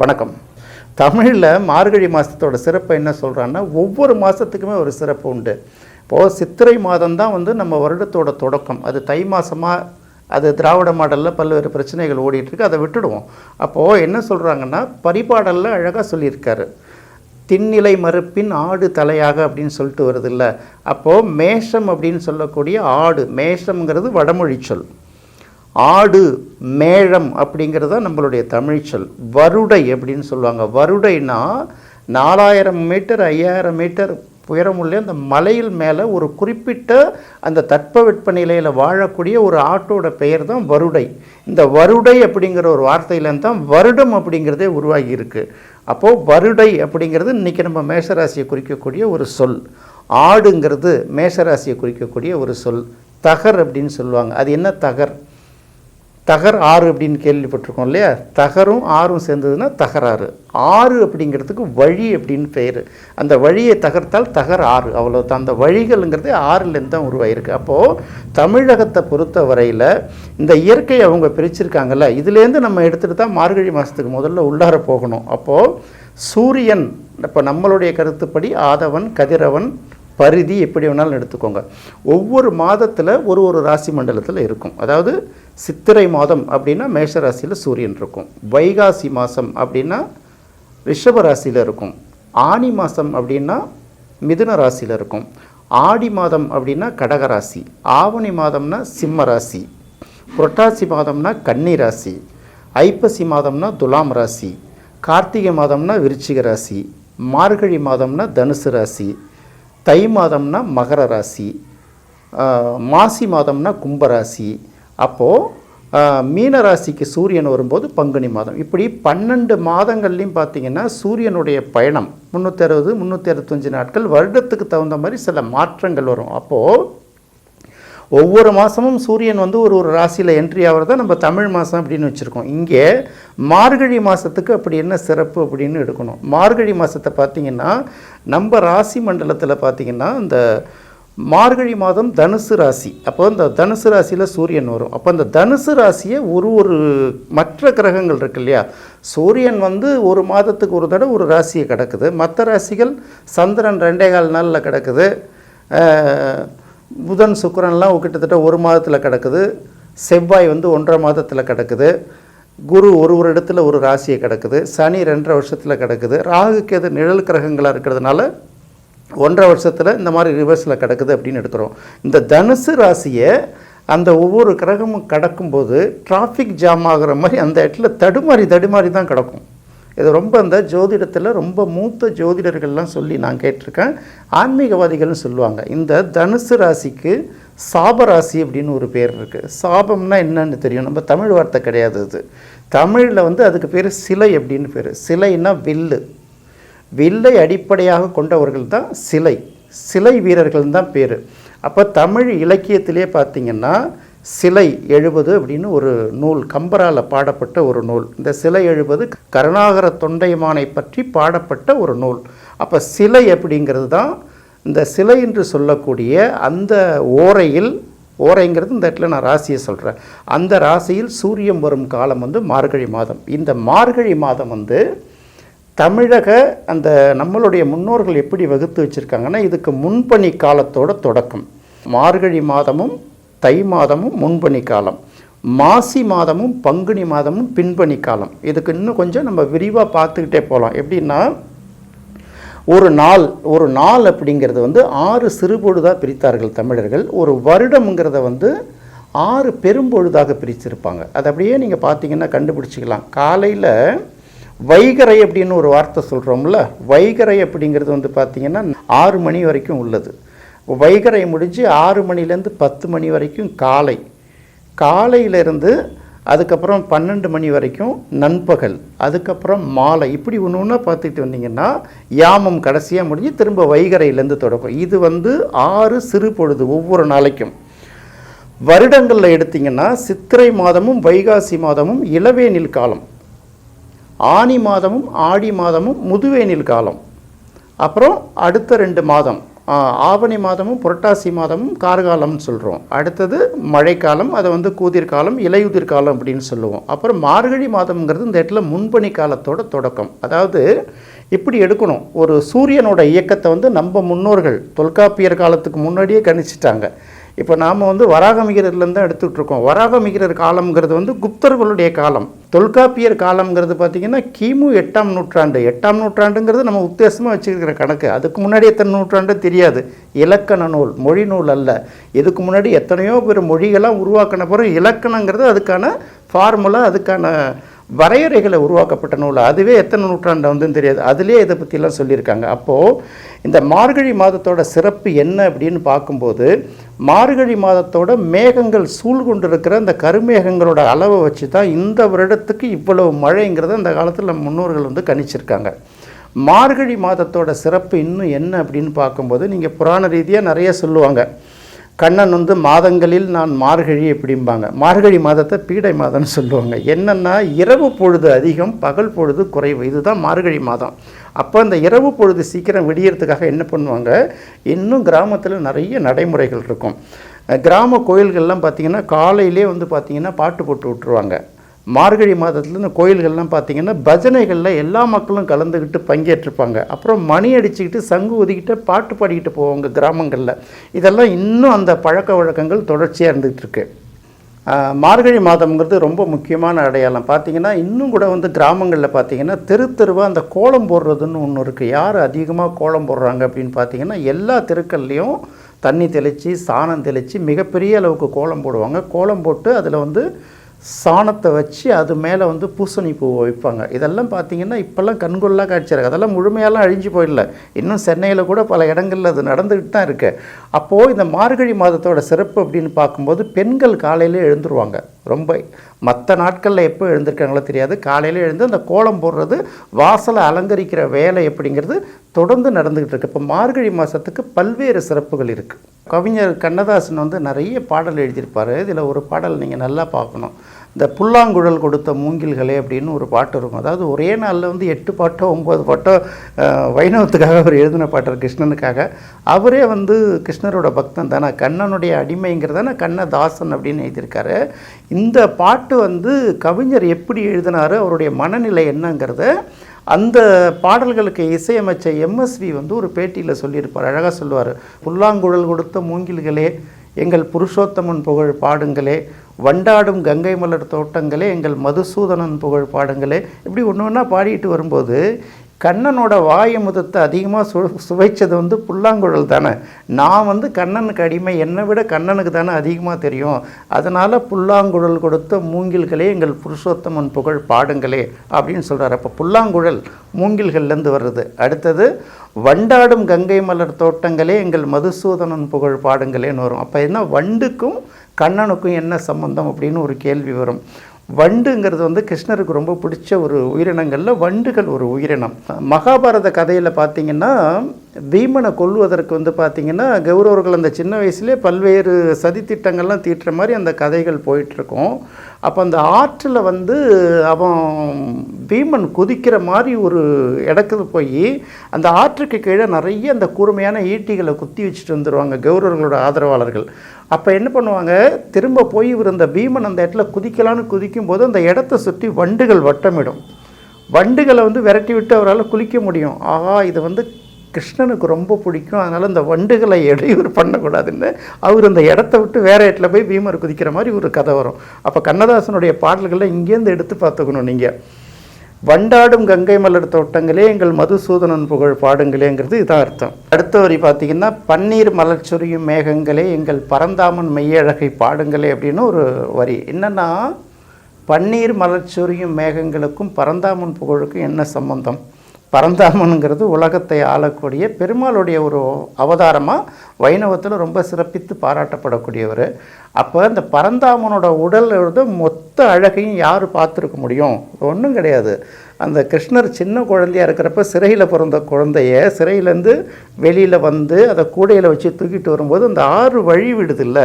வணக்கம். தமிழில் மார்கழி மாதத்தோட சிறப்பு என்ன சொல்கிறான்னா ஒவ்வொரு மாதத்துக்குமே ஒரு சிறப்பு உண்டு. இப்போது சித்திரை மாதம் தான் வந்து நம்ம வருடத்தோட தொடக்கம். அது தை மாதமாக அது திராவிட மாடலில் பல்வேறு பிரச்சனைகள் ஓடிட்டுருக்கு அதை விட்டுடுவோம். அப்போது என்ன சொல்கிறாங்கன்னா பரிபாடலில் அழகாக சொல்லியிருக்காரு. திண்ணிலை மறுப்பின் ஆடு தலையாக அப்படின்னு சொல்லிட்டு வருது இல்லை அப்போது மேஷம் அப்படின்னு சொல்லக்கூடிய ஆடு மேஷம்ங்கிறது வடமொழி சொல். ஆடு மேழம் அப்படிங்கிறது தான் நம்மளுடைய தமிழ்ச்சொல் வருடை அப்படின்னு சொல்லுவாங்க. வருடைனா நாலாயிரம் மீட்டர் ஐயாயிரம் மீட்டர் உயரமுள்ள அந்த மலையில் மேலே ஒரு குறிப்பிட்ட அந்த தட்பவெட்ப நிலையில் வாழக்கூடிய ஒரு ஆட்டோட பெயர் தான் வருடை. இந்த வருடை அப்படிங்கிற ஒரு வார்த்தையிலேருந்து தான் வருடம் அப்படிங்கிறதே உருவாகி இருக்குது அப்போது வருடை அப்படிங்கிறது இன்றைக்கி நம்ம மேஷராசியை குறிக்கக்கூடிய ஒரு சொல். ஆடுங்கிறது மேஷராசியை குறிக்கக்கூடிய ஒரு சொல். தகர் அப்படின்னு சொல்லுவாங்க. அது என்ன தகர்? தகர் ஆறு அப்படின்னு கேள்விப்பட்டிருக்கோம் இல்லையா? தகரும் ஆறும் சேர்ந்ததுன்னா தகராறு. ஆறு அப்படிங்கிறதுக்கு வழி அப்படின்னு பெயர். அந்த வழியை தகர்த்தால் தகர் ஆறு. அவ்வளோதான் அந்த வழிகள்ங்கிறது ஆறுலேருந்து தான் உருவாயிருக்கு. அப்போது தமிழகத்தை பொறுத்த வரையில் இந்த இயற்கையை அவங்க பிரிச்சிருக்காங்கல்ல இதுலேருந்து நம்ம எடுத்துகிட்டு தான் மார்கழி மாதத்துக்கு முதல்ல உள்ளார போகணும். அப்போது சூரியன் இப்போ நம்மளுடைய கருத்துப்படி ஆதவன் கதிரவன் பரிதி எப்படி வேணாலும் எடுத்துக்கோங்க. ஒவ்வொரு மாதத்தில் ஒரு ஒரு ராசி மண்டலத்தில் இருக்கும். அதாவது சித்திரை மாதம் அப்படின்னா மேஷ ராசியில் சூரியன் இருக்கும். வைகாசி மாதம் அப்படின்னா ரிஷப ராசியில் இருக்கும். ஆனி மாதம் அப்படின்னா மிதுன ராசியில் இருக்கும். ஆடி மாதம் அப்படின்னா கடக ராசி ஆவணி மாதம்னா சிம்ம ராசி. புரட்டாசி மாதம்னா கன்னி ராசி. ஐப்பசி மாதம்னா துலாம் ராசி. கார்த்திகை மாதம்னா விருச்சிக ராசி. மார்கழி மாதம்னா தனுசு ராசி. தை மாதம்னா மகர ராசி. மாசி மாதம்னா கும்பராசி அப்போது மீன ராசிக்கு சூரியன் வரும்போது பங்குனி மாதம். இப்படி பன்னெண்டு மாதங்கள்லையும் பார்த்தீங்கன்னா சூரியனுடைய பயணம் முந்நூற்றி அறுபது முந்நூற்றி அறுபத்தஞ்சு நாட்கள் வருடத்துக்கு தகுந்த மாதிரி சில மாற்றங்கள் வரும். அப்போது ஒவ்வொரு மாதமும் சூரியன் வந்து ஒரு ஒரு ராசியில் என்ட்ரி ஆகிறத நம்ம தமிழ் மாதம் அப்படின்னு வச்சுருக்கோம். இங்கே மார்கழி மாதத்துக்கு அப்படி என்ன சிறப்பு அப்படின்னு எடுக்கணும். மார்கழி மாதத்தை பார்த்திங்கன்னா நம்ம ராசி மண்டலத்தில் பார்த்தீங்கன்னா இந்த மார்கழி மாதம் தனுசு ராசி. அப்போ இந்த தனுசு ராசியில் சூரியன் வரும். அப்போ அந்த தனுசு ராசியை ஒரு ஒரு மற்ற கிரகங்கள் இருக்கு இல்லையா? சூரியன் வந்து ஒரு மாதத்துக்கு ஒரு தடவை ஒரு ராசியை கிடக்குது. மற்ற ராசிகள் சந்திரன் ரெண்டே கால் நாளில் கிடக்குது. புதன் சுக்கரன்லாம் கிட்டத்தட்ட ஒரு மாதத்தில் கிடக்குது. செவ்வாய் வந்து ஒன்றரை மாதத்தில் கிடக்குது. குரு ஒரு ஒரு இடத்துல ஒரு ராசியை கிடக்குது. சனி ரெண்டரை வருஷத்தில் கிடக்குது. ராகுக்கு எது நிழல் கிரகங்களாக இருக்கிறதுனால ஒன்றரை வருஷத்தில் இந்த மாதிரி ரிவர்ஸில் கிடக்குது அப்படின்னு எடுக்கிறோம் இந்த தனுசு ராசியை அந்த ஒவ்வொரு கிரகமும் கடக்கும்போது டிராஃபிக் ஜாம் ஆகிற மாதிரி அந்த இடத்துல தடுமாறி தடுமாறி தான் கிடக்கும். இது ரொம்ப அந்த ஜோதிடத்தில் ரொம்ப மூத்த ஜோதிடர்கள்லாம் சொல்லி நான் கேட்டிருக்கேன். ஆன்மீகவாதிகள்னு சொல்லுவாங்க. இந்த தனுசு ராசிக்கு சாபராசி அப்படின்னு ஒரு பேர் இருக்குது சாபம்னா என்னன்னு தெரியும். நம்ம தமிழ் வார்த்தை கிடையாது அது. தமிழில் வந்து அதுக்கு பேர் சிலை அப்படின்னு பேர். சிலைன்னா வில்லு. வில்லை அடிப்படையாக கொண்டவர்கள் தான் சிலை. சிலை வீரர்கள் தான் பேர். அப்போ தமிழ் இலக்கியத்திலே பார்த்தீங்கன்னா சிலை எழுபது அப்படின்னு ஒரு நூல் கம்பரால் பாடப்பட்ட ஒரு நூல். இந்த சிலை எழுபது கருணாகர தொண்டைமானை பற்றி பாடப்பட்ட ஒரு நூல். அப்போ சிலை அப்படிங்கிறது தான் இந்த சிலை என்று சொல்லக்கூடிய அந்த ஓரையில் ஓரைங்கிறது இந்த இடத்துல நான் ராசியை சொல்கிறேன் அந்த ராசியில் சூரியன் வரும் காலம் வந்து மார்கழி மாதம். இந்த மார்கழி மாதம் வந்து தமிழக அந்த நம்மளுடைய முன்னோர்கள் எப்படி வகுத்து வச்சுருக்காங்கன்னா இதுக்கு முன்பனி காலத்தோட தொடக்கம். மார்கழி மாதமும் தை மாதமும் முன்பனி காலம். மாசி மாதமும் பங்குனி மாதமும் பின்பணி காலம். இதுக்கு இன்னும் கொஞ்சம் நம்ம விரிவாக பார்த்துக்கிட்டே போகலாம் எப்படின்னா ஒரு நாள் ஒரு நாள் அப்படிங்கிறது வந்து ஆறு சிறுபொழுதாக பிரித்தார்கள் தமிழர்கள். ஒரு வருடம்ங்கிறத வந்து ஆறு பெரும்பொழுதாக பிரிச்சிருப்பாங்க. அது அப்படியே நீங்கள் பார்த்தீங்கன்னா கண்டுபிடிச்சிக்கலாம். காலையில் வைகரை அப்படின்னு ஒரு வார்த்தை சொல்கிறோம்ல வைகரை அப்படிங்கிறது வந்து பார்த்திங்கன்னா ஆறு மணி வரைக்கும் உள்ளது. வைகரை முடிஞ்சு ஆறு மணிலேருந்து பத்து மணி வரைக்கும் காலை. காலையிலேருந்து அதுக்கப்புறம் பன்னெண்டு மணி வரைக்கும் நண்பகல் அதுக்கப்புறம் மாலை. இப்படி ஒன்று ஒன்றா பார்த்துட்டு வந்தீங்கன்னா யாமம் கடைசியாக முடிஞ்சு திரும்ப வைகரையிலேருந்து தொடக்கும். இது வந்து ஆறு சிறு பொழுது ஒவ்வொரு நாளைக்கும். வருடங்களில் எடுத்திங்கன்னா சித்திரை மாதமும் வைகாசி மாதமும் இளவேனில் காலம். ஆனி மாதமும் ஆடி மாதமும் முதுவேனில் காலம். அப்புறம் அடுத்த ரெண்டு மாதம் ஆவணி மாதமும் புரட்டாசி மாதமும் கார்காலம்னு சொல்கிறோம் அடுத்தது மழைக்காலம் அதை வந்து கூதிர் காலம் இலையுதிர் காலம் அப்படின்னு சொல்லுவோம். அப்புறம் மார்கழி மாதம்ங்கிறது இந்த இடத்துல முன்பணி காலத்தோட தொடக்கம். அதாவது இப்படி எடுக்கணும். ஒரு சூரியனோட இயக்கத்தை வந்து நம்ம முன்னோர்கள் தொல்காப்பியர் காலத்துக்கு முன்னாடியே கணிச்சிட்டாங்க. இப்போ நாம் வந்து வராகமிகிறதுலேருந்து தான் எடுத்துகிட்ருக்கோம் வராகமிகிரர் காலம்ங்கிறது வந்து குப்தர்களுடைய காலம். தொல்காப்பியர் காலம்ங்கிறது பார்த்திங்கன்னா கிமு எட்டாம் நூற்றாண்டு. எட்டாம் நூற்றாண்டுங்கிறது நம்ம உத்தேசமாக வச்சுருக்கிற கணக்கு. அதுக்கு முன்னாடி எத்தனை நூற்றாண்டு தெரியாது. இலக்கண நூல் மொழி நூல் அல்ல. இதுக்கு முன்னாடி எத்தனையோ பேர் மொழிகளாக உருவாக்கின பிறகு இலக்கணங்கிறது அதுக்கான ஃபார்முலா அதுக்கான வரையறைகளை உருவாக்கப்பட்ட நூல். அதுவே எத்தனை நூற்றாண்டு வந்துன்னு தெரியாது. அதுலேயே இதை பற்றிலாம் சொல்லியிருக்காங்க. அப்போது இந்த மார்கழி மாதத்தோட சிறப்பு என்ன அப்படின்னு பார்க்கும்போது மார்கழி மாதத்தோட மேகங்கள் சூழ் கொண்டிருக்கிற அந்த கருமேகங்களோட அளவை வச்சு தான் இந்த வருடத்துக்கு இவ்வளவு மழைங்கிறத அந்த காலத்தில் முன்னோர்கள் வந்து கணிச்சிருக்காங்க. மார்கழி மாதத்தோட சிறப்பு இன்னும் என்ன அப்படின்னு பார்க்கும்போது நீங்கள் புராண ரீதியாக நிறைய சொல்லுவாங்க. கண்ணன் வந்து மாதங்களில் நான் மார்கழி எப்படிம்பாங்க. மார்கழி மாதத்தை பீடை மாதம்னு சொல்லுவாங்க. என்னென்னா இரவு பொழுது அதிகம் பகல் பொழுது குறைவு. இதுதான் மார்கழி மாதம். அப்போ அந்த இரவு பொழுது சீக்கிரம் விடியறதுக்காக என்ன பண்ணுவாங்க? இன்னும் கிராமத்தில் நிறைய நடைமுறைகள் இருக்கும். கிராம கோயில்கள்லாம் பார்த்திங்கன்னா காலையிலே வந்து பார்த்திங்கன்னா பாட்டு போட்டு விட்டுருவாங்க. மார்கழி மாதத்தில் இந்த கோயில்கள்லாம் பார்த்திங்கன்னா பஜனைகளில் எல்லா மக்களும் கலந்துக்கிட்டு பங்கேற்றிருப்பாங்க. அப்புறம் மணி அடிச்சுக்கிட்டு சங்கு ஒதுக்கிட்டு பாட்டு பாடிக்கிட்டு போவாங்க கிராமங்களில். இதெல்லாம் இன்னும் அந்த பழக்க வழக்கங்கள் தொடர்ச்சியாக இருந்துகிட்டு இருக்குது மார்கழி மாதம்ங்கிறது ரொம்ப முக்கியமான அடையாளம். பார்த்தீங்கன்னா இன்னும் கூட வந்து கிராமங்களில் பார்த்தீங்கன்னா தெரு தெருவாக அந்த கோலம் போடுறதுன்னு ஒன்று இருக்குது யார் அதிகமாக கோலம் போடுறாங்க அப்படின்னு பார்த்தீங்கன்னா எல்லா தெருக்கள்லேயும் தண்ணி தெளித்து சாணம் தெளித்து மிகப்பெரிய அளவுக்கு கோலம் போடுவாங்க. கோலம் போட்டு அதில் வந்து சாணத்தை வச்சு அது மேலே வந்து பூசணி பூ வைப்பாங்க. இதெல்லாம் பார்த்தீங்கன்னா இப்போல்லாம் கண்கொள்ளா காட்சியாக அதெல்லாம் முழுமையெல்லாம் அழிஞ்சு போயிடல. இன்னும் சென்னையில் கூட பல இடங்களில் அது நடந்துக்கிட்டு தான் இருக்குது அப்போது இந்த மார்கழி மாதத்தோட சிறப்பு அப்படின்னு பார்க்கும்போது பெண்கள் காலையில் எழுந்துருவாங்க. ரொம்ப மற்ற நாட்களில் எப்போ எழுந்திருக்காங்களோ தெரியாது. காலையில் எழுந்து அந்த கோலம் போடுறது வாசலை அலங்கரிக்கிற வேலை எப்படிங்கிறது தொடர்ந்து நடந்துக்கிட்டு இருக்கு. இப்போ மார்கழி மாதத்துக்கு பல்வேறு சிறப்புகள் இருக்குது கவிஞர் கண்ணதாசன் வந்து நிறைய பாடல் எழுதியிருப்பார். இதில் ஒரு பாடல் நீங்கள் நல்லா பார்க்கணும். இந்த புல்லாங்குழல் கொடுத்த மூங்கில்களே அப்படின்னு ஒரு பாட்டு இருக்கும். அதாவது ஒரே நாளில் வந்து எட்டு பாட்டோ ஒம்பது பாட்டோ வைணவத்துக்காக அவர் எழுதின பாட்டர் கிருஷ்ணனுக்காக. அவரே வந்து கிருஷ்ணரோட பக்தன் தானே. கண்ணனுடைய அடிமைங்கிறதான கண்ணதாசன் அப்படின்னு எழுதியிருக்காரு. இந்த பாட்டு வந்து கவிஞர் எப்படி எழுதினாரு அவருடைய மனநிலை என்னங்கிறத அந்த பாடல்களுக்கு இசையமைச்ச எம்எஸ்வி வந்து ஒரு பேட்டியில் சொல்லியிருப்பார். அழகாக சொல்லுவார். புல்லாங்குழல் கொடுத்த மூங்கில்களே எங்கள் புருஷோத்தமன் புகழ் பாடுங்களே வண்டாடும் கங்கை மலர் தோட்டங்களே எங்கள் மதுசூதனன் புகழ் பாடுங்களே. இப்படி ஒன்று ஒன்றா பாடிட்டு வரும்போது கண்ணனோட வாய முதத்தை அதிகமாக சு சுவைச்சது வந்து புல்லாங்குழல் தானே. நான் வந்து கண்ணனுக்கு அடிமை என்னை விட கண்ணனுக்கு தானே அதிகமாக தெரியும். அதனால் புல்லாங்குழல் கொடுத்த மூங்கில்களே எங்கள் புருஷோத்தமன் புகழ் பாடுங்களே அப்படின்னு சொல்கிறார் அப்போ புல்லாங்குழல் மூங்கில்கள்லேருந்து வர்றது. அடுத்தது வண்டாடும் கங்கை மலர் தோட்டங்களே எங்கள் மதுசூதனன் புகழ் பாடுங்களேன்னு வரும். அப்போ என்ன வண்டுக்கும் கண்ணனுக்கும் என்ன சம்பந்தம் அப்படின்னு ஒரு கேள்வி வரும். வண்டுங்கிறது வந்து கிருஷ்ணருக்கு ரொம்ப பிடிச்ச ஒரு உயிரினங்களில் வண்டுகள் ஒரு உயிரினம். மகாபாரத கதையில் பார்த்தீங்கன்னா பீமனை கொல்வதற்கு வந்து பார்த்திங்கன்னா கௌரவர்கள் அந்த சின்ன வயசுலேயே பல்வேறு சதித்திட்டங்கள்லாம் தீட்டுற மாதிரி அந்த கதைகள் போயிட்டுருக்கும். அப்போ அந்த ஆற்றில் வந்து அவன் பீமன் குதிக்கிற மாதிரி ஒரு இடத்துக்கு போய் அந்த ஆற்றுக்கு கீழே நிறைய அந்த கூர்மையான ஈட்டிகளை குத்தி வச்சுட்டு வந்துடுவாங்க கௌரவர்களோட ஆதரவாளர்கள். அப்போ என்ன பண்ணுவாங்க? திரும்ப போய் இவர் அந்த பீமன் அந்த இடத்துல குதிக்கலான்னு குதிக்கும்போது அந்த இடத்த சுற்றி வண்டுகள் வட்டமிடும். வண்டுகளை வந்து விரட்டி விட்டு அவரால் குளிக்க முடியும். ஆஹா இது வந்து கிருஷ்ணனுக்கு ரொம்ப பிடிக்கும். அதனால் இந்த வண்டுகளை இடையூறு பண்ணக்கூடாதுன்னு. அவர் அந்த இடத்த விட்டு வேற இடத்துல போய் பீமர் குதிக்கிற மாதிரி ஒரு கதை வரும். அப்போ கண்ணதாசனுடைய பாடல்களை இங்கேருந்து எடுத்து பார்த்துக்கணும் நீங்கள் வண்டாடும் கங்கை மலர் தோட்டங்களே எங்கள் மதுசூதனன் புகழ் பாடுங்களேங்கிறது இதான் அர்த்தம். அடுத்த வரி பார்த்தீங்கன்னா பன்னீர் மலர் சொரியும் மேகங்களே எங்கள் பரந்தாமன் மெய்யழகை பாடுங்களே அப்படின்னு ஒரு வரி. என்னென்னா பன்னீர் மலர் சொரியும் மேகங்களுக்கும் பரந்தாமன் புகழுக்கும் என்ன சம்பந்தம்? பரந்தாமனுங்கிறது உலகத்தை ஆளக்கூடிய பெருமாளுடைய ஒரு அவதாரமாக வைணவத்தில் ரொம்ப சிறப்பித்து பாராட்டப்படக்கூடியவர். அப்போ இந்த பரந்தாமனோட உடல் மொத்த அழகையும் யார் பார்த்துருக்க முடியும்? ஒன்றும் கிடையாது. அந்த கிருஷ்ணர் சின்ன குழந்தையா இருக்கிறப்ப சிறையில் பிறந்த குழந்தைய சிறையிலேருந்து வெளியில் வந்து அதை கூடையில் வச்சு தூக்கிட்டு வரும்போது அந்த ஆறு வழி விடுதில்ல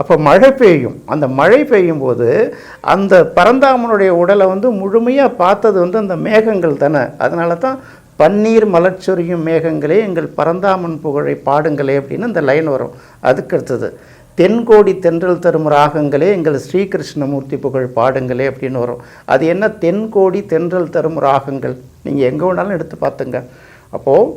அப்போ மழை பெய்யும். அந்த மழை பெய்யும் போது அந்த பரந்தாமனுடைய உடலை வந்து முழுமையாக பார்த்தது வந்து அந்த மேகங்கள் தானே. அதனால தான் பன்னீர் மலர்ச்சொரியும் மேகங்களே எங்கள் பரந்தாமன் புகழை பாடுங்களே அப்படின்னு அந்த லைன் வரும். அதுக்கு அடுத்தது தென்கோடி தென்றல் தரும் ராகங்களே எங்கள் ஸ்ரீகிருஷ்ணமூர்த்தி புகழ் பாடுங்களே அப்படின்னு வரும். அது என்ன? தென்கோடி தென்றல் தரும் ராகங்கள். நீங்கள் எங்கே வேணாலும் எடுத்து பார்த்துங்க. அப்போது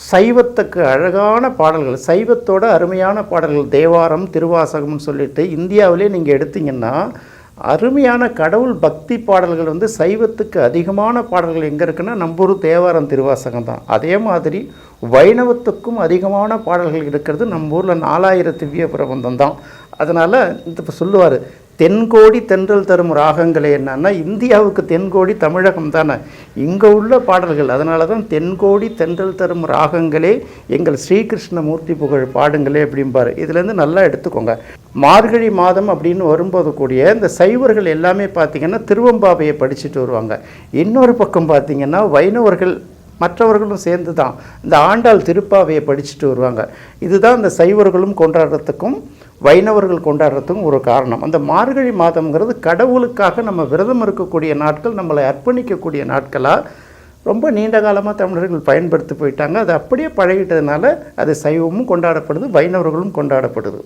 சைவத்துக்கு அழகான பாடல்கள் சைவத்தோட அருமையான பாடல்கள் தேவாரம் திருவாசகம்னு சொல்லிட்டு இந்தியாவிலே நீங்கள் எடுத்தீங்கன்னா அருமையான கடவுள் பக்தி பாடல்கள் வந்து சைவத்துக்கு அதிகமான பாடல்கள் எங்கே இருக்குன்னா நம்ம தேவாரம் திருவாசகம் தான். அதே மாதிரி வைணவத்துக்கும் அதிகமான பாடல்கள் இருக்கிறது நம்ம ஊரில் நாலாயிரம் திவ்ய பிரபந்தம் தான். அதனால் இந்த இப்போ சொல்லுவார் தென்கோடி தென்றல் தரும் ராகங்களே என்னன்னா இந்தியாவுக்கு தென்கோடி தமிழகம் தானே. இங்கே உள்ள பாடல்கள் அதனால தான் தென்கோடி தென்றல் தரும் ராகங்களே எங்கள் ஸ்ரீகிருஷ்ணமூர்த்தி புகழ் பாடுங்களே அப்படிம்பாரு. இதுலேருந்து நல்லா எடுத்துக்கோங்க. மார்கழி மாதம் அப்படின்னு வரும்போது கூடிய இந்த சைவர்கள் எல்லாமே பார்த்திங்கன்னா திருவம்பாவையை படிச்சுட்டு வருவாங்க. இன்னொரு பக்கம் பார்த்திங்கன்னா வைணவர்கள் மற்றவர்களும் சேர்ந்து தான் இந்த ஆண்டாள் திருப்பாவையை படிச்சுட்டு வருவாங்க. இதுதான் இந்த சைவர்களும் கொண்டாடுறதுக்கும் வைணவர்கள் கொண்டாடுறதுக்கும் ஒரு காரணம். அந்த மார்கழி மாதம்ங்கிறது கடவுளுக்காக நம்ம விரதம் இருக்கக்கூடிய நாட்கள் நம்மளை அர்ப்பணிக்கக்கூடிய நாட்களாக ரொம்ப நீண்ட காலமாக தமிழர்கள் பயன்படுத்தி போயிட்டாங்க. அது அப்படியே பழகிட்டதுனால அது சைவமும் கொண்டாடப்படுது வைணவர்களும் கொண்டாடப்படுது.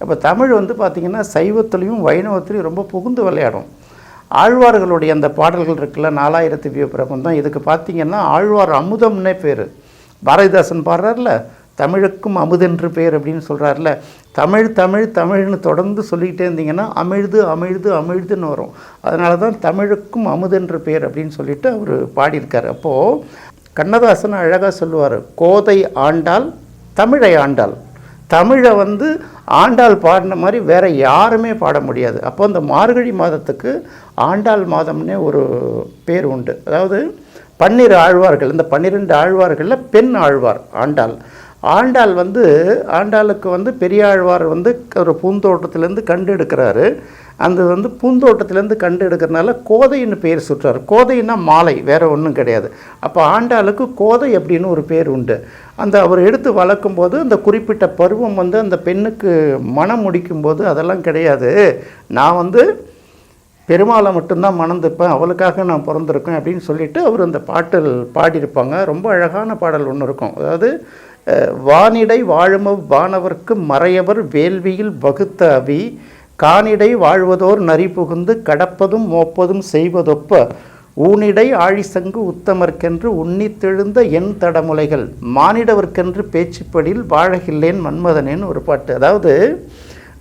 அப்போ தமிழ் வந்து பார்த்திங்கன்னா சைவத்துலேயும் வைணவத்துலேயும் ரொம்ப புகுந்து விளையாடும். ஆழ்வார்களுடைய அந்த பாடல்கள் இருக்குல்ல நாலாயிரத்து விய பிரபந்தம் இதுக்கு பார்த்தீங்கன்னா ஆழ்வார் அமுதம்னே பேர். பாரதிதாசன் பாடுறார்ல தமிழுக்கும் அமுதென்று பேர் அப்படின்னு சொல்கிறார்ல தமிழ் தமிழ் தமிழ்னு தொடர்ந்து சொல்லிக்கிட்டே இருந்தீங்கன்னா அமிழ்து அமிழ்து அமிழ்துன்னு வரும். அதனால தான் தமிழுக்கும் அமுதென்று பேர் அப்படின்னு சொல்லிட்டு அவர் பாடியிருக்கார். அப்போது கண்ணதாசன் அழகாக சொல்லுவார் கோதை ஆண்டாள் தமிழை ஆண்டாள் தமிழை வந்து ஆண்டாள் பாடின மாதிரி வேற யாருமே பாட முடியாது. அப்போ இந்த மார்கழி மாதத்துக்கு ஆண்டாள் மாதம்னே ஒரு பேர் உண்டு. அதாவது பன்னிரு ஆழ்வார்கள் இந்த பன்னிரெண்டு ஆழ்வார்களில் பெண் ஆழ்வார் ஆண்டாள். ஆண்டாள் வந்து ஆண்டாளுக்கு வந்து பெரியாழ்வார் வந்து ஒரு பூந்தோட்டத்திலேருந்து கண்டு எடுக்கிறாரு. அந்த வந்து பூந்தோட்டத்திலேருந்து கண்டு எடுக்கிறனால கோதைன்னு பேர் சுற்றார் கோதைன்னா மாலை வேற ஒன்றும் கிடையாது. அப்போ ஆண்டாளுக்கு கோதை அப்படின்னு ஒரு பேர் உண்டு. அந்த அவர் எடுத்து வளர்க்கும் போது அந்த குறிப்பிட்ட பருவம் வந்து அந்த பெண்ணுக்கு மனம் முடிக்கும் போது அதெல்லாம் கிடையாது. நான் வந்து பெருமாளை மட்டும்தான் மணந்துப்பேன் அவளுக்காக நான் பிறந்திருக்கேன் அப்படின்னு சொல்லிட்டு அவர் அந்த பாட்டில் பாடியிருப்பாங்க. ரொம்ப அழகான பாடல் ஒன்று இருக்கும். அதாவது வானிடை வாழுமவ் வானவர்க்கு மறையவர் வேள்வியில் வகுத்த அவி கானிடை வாழ்வதோர் நரி புகுந்து கடப்பதும் மோப்பதும் செய்வதொப்ப ஊனிடை ஆழிசங்கு உத்தமர்க்கென்று உன்னித்தெழுந்த என் தடமுலைகள் மானிடவர்க்கென்று பேச்சுப்படியில் வாழகில்லேன் மன்மதனேன்னு ஒரு பாட்டு. அதாவது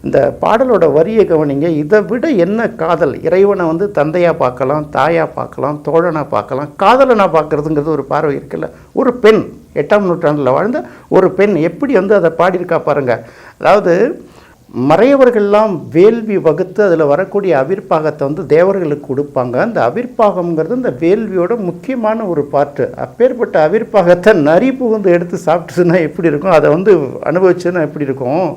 இந்த பாடலோட வரியை கவனிங்க. இதை விட என்ன காதல்? இறைவனை வந்து தந்தையாக பார்க்கலாம் தாயாக பார்க்கலாம் தோழனாக பார்க்கலாம். காதலனாக பார்க்குறதுங்கிறது ஒரு பார்வை இருக்குல்ல. ஒரு பெண் எட்டாம் நூற்றாண்டில் வாழ்ந்த ஒரு பெண் எப்படி வந்து அதை பாடியிருக்கா பாருங்கள் அதாவது மறையவர்கள்லாம் வேள்வி வகுத்து அதில் வரக்கூடிய அவிர்ப்பாகத்தை வந்து தேவர்களுக்கு கொடுப்பாங்க. அந்த அவிர்ப்பாகம்ங்கிறது இந்த வேள்வியோட முக்கியமான ஒரு பாட்டு. அப்பேற்பட்ட அவிர்ப்பாகத்தை நரி புகுந்து எடுத்து சாப்பிட்டுச்சுன்னா எப்படி இருக்கும்? அதை வந்து அனுபவிச்சுன்னா எப்படி இருக்கும்?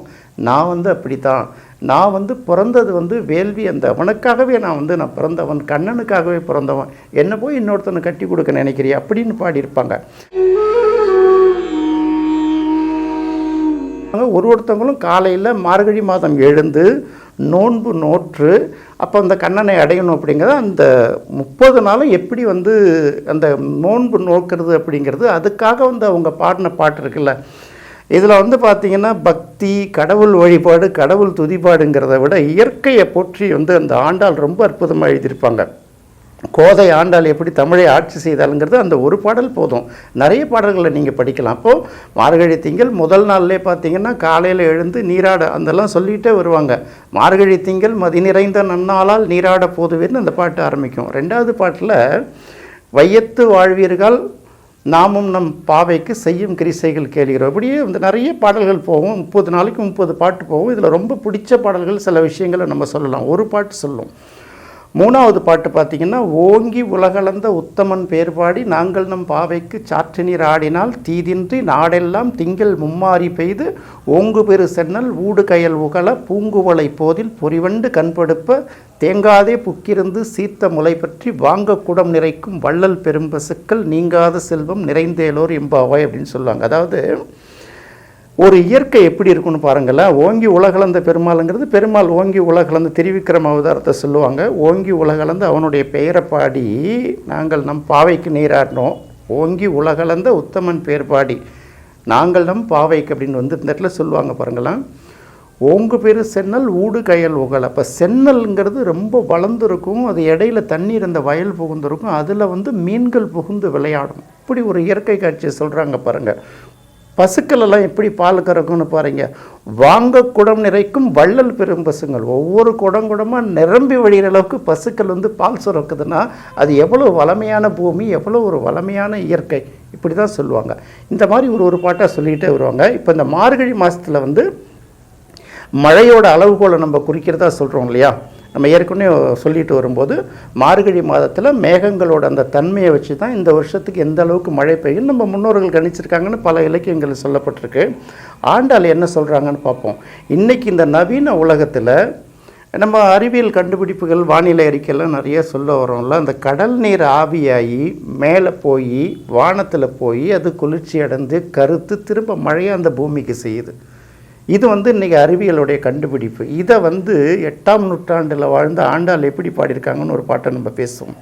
நான் வந்து அப்படித்தான். நான் வந்து பிறந்தது வந்து வேள்வி அந்த அவனுக்காகவே நான் வந்து நான் பிறந்தவன் கண்ணனுக்காகவே பிறந்தவன். என்ன போய் இன்னொருத்தனை கட்டி கொடுக்க நினைக்கிறியா அப்படின்னு பாடியிருப்பாங்க. ஒரு ஒருத்தவங்களும் காலையில் மார்கழி மாதம் எழுந்து நோன்பு நோற்று அப்போ அந்த கண்ணனை அடையணும் அப்படிங்கிறத அந்த முப்பது நாளும் எப்படி வந்து அந்த நோன்பு நோக்கிறது அப்படிங்கிறது அதுக்காக வந்து அவங்க பாடின பாட்டு இருக்குல்ல இதில் வந்து பார்த்திங்கன்னா பக்தி கடவுள் வழிபாடு கடவுள் துதிப்பாடுங்கிறத விட இயற்கையை போற்றி வந்து அந்த ஆண்டாள் ரொம்ப அற்புதமாக எழுதியிருப்பாங்க. கோதை ஆண்டாள் எப்படி தமிழை ஆட்சி செய்தாலுங்கிறது அந்த ஒரு பாடல் போதும். நிறைய பாடல்களை நீங்கள் படிக்கலாம். அப்போது மார்கழி திங்கள் முதல் நாள்லே பார்த்தீங்கன்னா காலையில் எழுந்து நீராட அதெல்லாம் சொல்லிகிட்டே வருவாங்க. மார்கழி திங்கள் மதி நிறைந்த நன்னாளால் நீராட போதுவேன்னு அந்த பாட்டு ஆரம்பிக்கும். ரெண்டாவது பாட்டில் வையத்து வாழ்வீர்கள் நாமும் நம் பாவைக்கு செய்யும் கிரிசைகள் கேளுகிறோம். இப்படியே இந்த நிறைய பாடல்கள் போகும். முப்பது நாளைக்கு முப்பது பாட்டு போகும். இதில் ரொம்ப பிடிச்ச பாடல்கள் சில விஷயங்களை நம்ம சொல்லலாம். ஒரு பாட்டு சொல்லும். மூணாவது பாட்டு பார்த்தீங்கன்னா ஓங்கி உலகளந்த உத்தமன் பேர் பாடி நாங்கள் நம் பாவைக்கு சாற்று நீர் ஆடினால் தீதின்றி நாடெல்லாம் திங்கள் மும்மாரி பெய்து ஓங்கு பெரு சென்னல் ஊடு கயல் உகல பூங்குவளை போதில் பொறிவண்டு கண்படுப்ப தேங்காதே புக்கிருந்து சீத்த முளை பற்றி வாங்க குடம் நிறைக்கும் வள்ளல் பெரும்பசுக்கள் நீங்காத செல்வம் நிறைந்தேலோர் எம்பாவாய் அப்படின்னு சொல்லுவாங்க. அதாவது ஒரு இயற்கை எப்படி இருக்குன்னு பாருங்களேன். ஓங்கி உலகளந்த பெருமாளுங்கிறது பெருமாள் ஓங்கி உலகளந்த திருவிக்ரம அவதாரத்தை சொல்லுவாங்க. ஓங்கி உலகளந்து அவனுடைய பெயரை பாடி நாங்கள் நம் பாவைக்கு நீராடினோம். ஓங்கி உலகளந்த உத்தமன் பேர் பாடி நாங்கள் நம் பாவைக்கு அப்படின்னு வந்து இந்த இடத்துல சொல்லுவாங்க பாருங்களேன். ஓங்கு பேர் சென்னல் ஊடு கயல் உகல். அப்போ சென்னல்ங்கிறது ரொம்ப வளர்ந்துருக்கும் அது இடையில தண்ணீர் அந்த வயல் புகுந்திருக்கும் அதில் வந்து மீன்கள் புகுந்து விளையாடும். இப்படி ஒரு இயற்கை காட்சியை சொல்கிறாங்க பாருங்கள் பசுக்கள் எல்லாம் எப்படி பால் கறக்கும்னு பாருங்க. வாங்க குடம் நிறைக்கும் வள்ளல் பெரும் பசுங்கள். ஒவ்வொரு குடம் குடமாக நிரம்பி வழிகிற அளவுக்கு பசுக்கள் வந்து பால் சுரக்குதுன்னா அது எவ்வளோ வளமையான பூமி எவ்வளோ ஒரு வளமையான இயற்கை? இப்படி தான் சொல்லுவாங்க. இந்த மாதிரி ஒரு ஒரு பாட்டாக சொல்லிக்கிட்டே வருவாங்க. இப்போ இந்த மார்கழி மாதத்தில் வந்து மழையோட அளவுகோலை நம்ம குறிக்கிறதா சொல்கிறோம் இல்லையா? நம்ம ஏற்கனவே சொல்லிட்டு வரும்போது மார்கழி மாதத்தில் மேகங்களோட அந்த தன்மையை வச்சு தான் இந்த வருஷத்துக்கு எந்த அளவுக்கு மழை பெய்யும் நம்ம முன்னோர்கள் கணிச்சிருக்காங்கன்னு பல இலக்கியங்கள் சொல்லப்பட்டிருக்கு. ஆண்டாள் என்ன சொல்கிறாங்கன்னு பார்ப்போம். இன்றைக்கி இந்த நவீன உலகத்தில் நம்ம அறிவியல் கண்டுபிடிப்புகள் வானிலை அறிக்கையெல்லாம் நிறைய சொல்ல வரோம்ல. அந்த கடல் நீர் ஆவியாகி மேலே போய் வானத்தில் போய் அது குளிர்ச்சி அடைந்து கருத்து திரும்ப மழையை அந்த பூமிக்கு செய்யுது. இது வந்து இன்றைக்கி அறிவியலுடைய கண்டுபிடிப்பு. இதை வந்து எட்டாம் நூற்றாண்டில் வாழ்ந்த ஆண்டாள் எப்படி பாடியிருக்காங்கன்னு ஒரு பாட்டை நம்ம பேசுவோம்.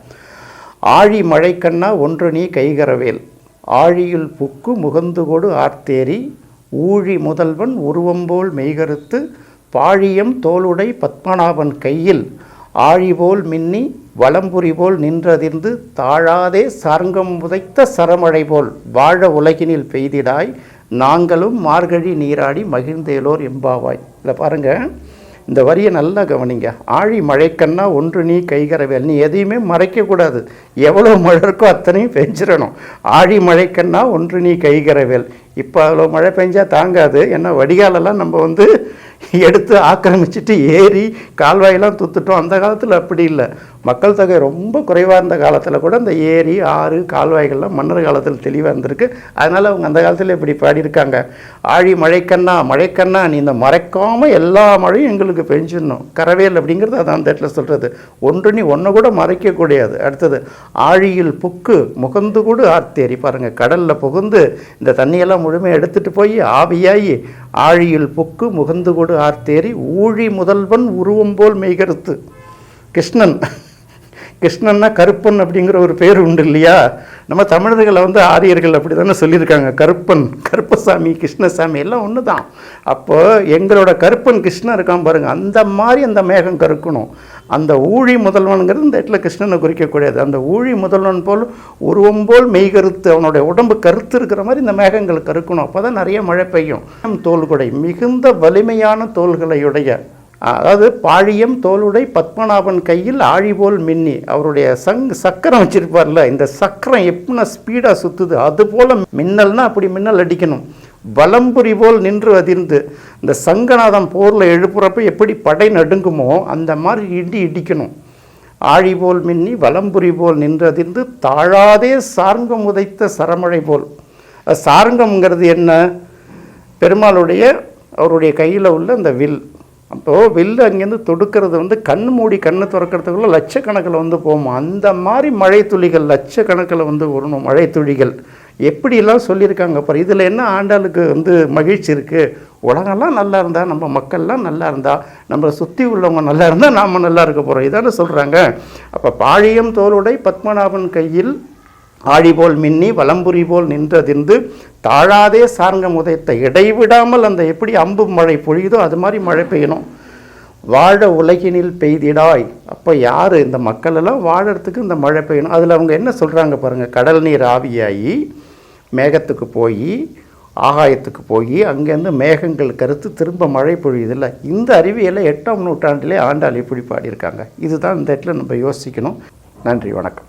ஆழி மழைக்கண்ணா ஒன்று நீ கைகரவேல். ஆழியுள் புக்கு முகந்துகோடு ஆர்த்தேரி. ஊழி முதல்வன் உருவம்போல் மெய்கருத்து. பாழியம் தோளுடை பத்மநாபன் கையில். ஆழிபோல் மின்னி வலம்புரி போல் நின்றதிர்ந்து. தாழாதே சார்ங்கம் உதைத்த சரமழை போல். வாழ உலகினில் பெய்திடாய். நாங்களும் மார்கழி நீராடி மகிழ்ந்தேலோர் எம்பாவாய் இதை பாருங்கள் இந்த வரியை நல்லா கவனிங்க. ஆழி மழைக்கண்ணா ஒன்று நீ கைகரவேல். நீ எதையுமே மறைக்கக்கூடாது. எவ்வளோ மழை இருக்கோ அத்தனையும் பெஞ்சிடணும். ஆழி மழைக்கண்ணா ஒன்று நீ கைகரவேல். இப்போ அவ்வளோ மழை பெஞ்சால் தாங்காது. ஏன்னா வடிகாலெல்லாம் நம்ம வந்து எடுத்து ஆக்கிரமிச்சிட்டு ஏரி கால்வாயெல்லாம் தூத்துட்டோம். அந்த காலத்தில் அப்படி இல்லை. மக்கள் தொகை ரொம்ப குறைவாக இருந்த காலத்தில் கூட இந்த ஏரி ஆறு கால்வாய்கள்லாம் மன்னர் காலத்தில் தெளிவாக இருந்திருக்கு. அதனால் அவங்க அந்த காலத்தில் இப்படி பாடியிருக்காங்க. ஆழி மழைக்கண்ணா மழைக்கண்ணா நீ இந்த மறைக்காமல் எல்லா மழையும் எங்களுக்கு பெஞ்சிடணும். கரவேல் அப்படிங்கிறது அதான் அந்த இடத்துல சொல்கிறது ஒன்று நீ ஒன்று கூட மறைக்கக்கூடியது அடுத்தது ஆழியில் புக்கு முகந்து கூட ஆர்த்தேரி. பாருங்கள் கடலில் புகுந்து இந்த தண்ணியெல்லாம் முழுமையாக எடுத்துகிட்டு போய் ஆவியாகி ஆழியில் புக்கு முகந்து கொடு ஆர்த்தேரி ஊழி முதல்வன் உருவம் போல் மெய்கருத்து. கிருஷ்ணன். கிருஷ்ணன்னா கருப்பன் அப்படிங்கிற ஒரு பேர் உண்டு இல்லையா? நம்ம தமிழர்களை வந்து ஆரியர்கள் அப்படி தானே சொல்லியிருக்காங்க. கருப்பன் கருப்பசாமி கிருஷ்ணசாமி எல்லாம் ஒன்று தான் அப்போ எங்களோட கருப்பன் கிருஷ்ணன் இருக்கான் பாருங்க. அந்த மாதிரி அந்த மேகம் கருக்கணும். அந்த ஊழி முதல்வனுங்கிறது இந்த இடத்துல கிருஷ்ணனை குறிக்கக்கூடியது. அந்த ஊழி முதல்வன் போல் உருவம் போல் மெய் கருத்து அவனுடைய உடம்பு கருத்து இருக்கிற மாதிரி இந்த மேகங்கள் கருக்கணும். அப்போ தான் நிறைய மழை பெய்யும். தோல்குடை மிகுந்த வலிமையான தோள்களையுடைய அதாவது பாழியம் தோளுடை பத்மநாபன் கையில் ஆழி போல் மின்னி. அவருடைய சங் சக்கரம் வச்சிருப்பார்ல இந்த சக்கரம் எப்படின்னா ஸ்பீடாக சுற்றுது அது போல் மின்னல்னா அப்படி மின்னல் அடிக்கணும். வலம்புரி போல் நின்று அதிர்ந்து. இந்த சங்கநாதம் போரில் எழுப்புறப்ப எப்படி படை நடுங்குமோ அந்த மாதிரி இடி இடிக்கணும். ஆழி போல் மின்னி வலம்புரி போல் நின்று அதிர்ந்து தாழாதே சார்ங்கம் உதைத்த சரமழை போல். சார்ங்கம்ங்கிறது என்ன? பெருமாளுடைய அவருடைய கையில் உள்ள அந்த வில். அப்போது வெளில அங்கேருந்து தொடுக்கிறது வந்து கண் மூடி கண்ணை திறக்கிறதுக்குள்ளே லட்சக்கணக்கில் வந்து போகும். அந்த மாதிரி மழை துளிகள் லட்சக்கணக்கில் வந்து வரணும் மழை துளிகள் எப்படிலாம் சொல்லியிருக்காங்க அப்புறம் இதில் என்ன ஆண்டாளுக்கு வந்து மகிழ்ச்சி இருக்குது உலகம்லாம் நல்லா இருந்தால் நம்ம மக்கள்லாம் நல்லா இருந்தால் நம்மளை சுற்றி உள்ளவங்க நல்லா இருந்தால் நாம் நல்லா இருக்க போகிறோம் இதானே சொல்கிறாங்க அப்போ பாழியம் தோளுடை பத்மநாபன் கையில் ஆழிபோல் மின்னி வலம்புரி போல் நின்றதிர்ந்து தாழாதே சார்ந்த முதயத்தை இடைவிடாமல் அந்த எப்படி அம்பு மழை பொழியுதோ அது மாதிரி மழை பெய்யணும். வாழ உலகினில் பெய்திடாய். அப்போ யார் இந்த மக்கள் எல்லாம் வாழறதுக்கு இந்த மழை பெய்யணும்? அதில் அவங்க என்ன சொல்கிறாங்க பாருங்கள் கடல் நீர் ஆவியாகி மேகத்துக்கு போய் ஆகாயத்துக்கு போய் அங்கேருந்து மேகங்கள் கருத்து திரும்ப மழை பொழியுதில்ல இந்த அறிவியலை எட்டாம் நூற்றாண்டிலே ஆண்டாள் இப்படி பாடியிருக்காங்க. இதுதான் இந்த இடத்துல நம்ம யோசிக்கணும். நன்றி வணக்கம்.